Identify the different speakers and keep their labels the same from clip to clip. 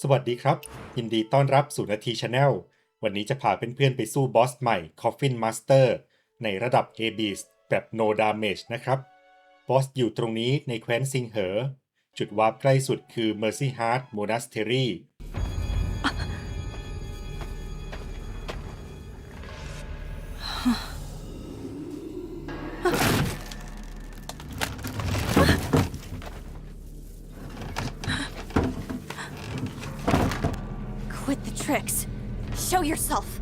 Speaker 1: สวัสดีครับ ยินดีต้อนรับสู่นาทีชาแนลวันนี้จะพาเพื่อนๆไปสู้บอสใหม่ Coffin Master ในระดับ a b s แบบ No Damage นะครับ บอสอยู่ตรงนี้ในแคว้นซิงเหอ จุดวาร์ปใกล้สุดคือ Mercy Heart Monastery
Speaker 2: Quit the tricks. Show yourself.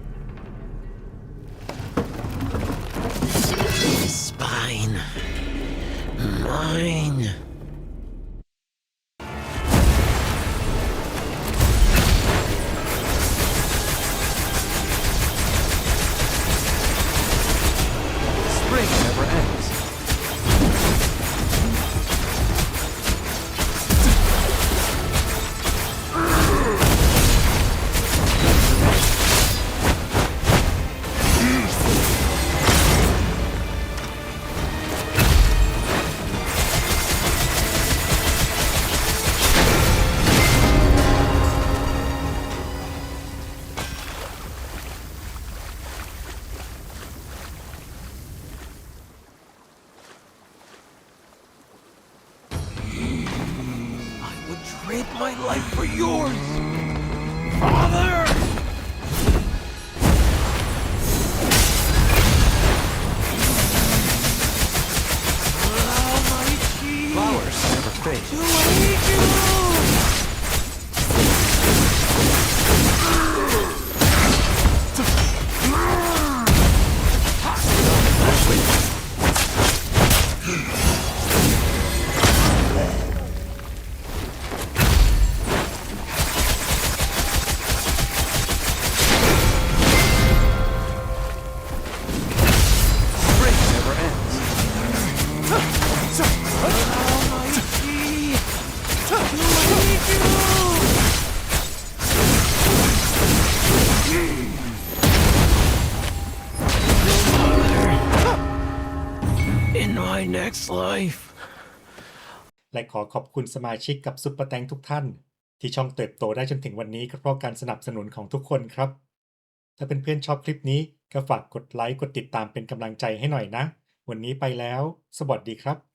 Speaker 3: Spine. Mine.
Speaker 4: Spring never ends.
Speaker 3: Trade my life for yours. Father! My next life.
Speaker 1: และขอขอบคุณสมาชิกกับซุปเปอร์แตงทุกท่าน ที่ช่องเติบโตได้จนถึงวันนี้ก็เพราะการสนับสนุนของทุกคนครับ ถ้าเป็นเพื่อนๆชอบคลิปนี้ก็ฝากกดไลค์กดติดตามเป็นกำลังใจให้หน่อยนะ วันนี้ไปแล้ว สวัสดีครับ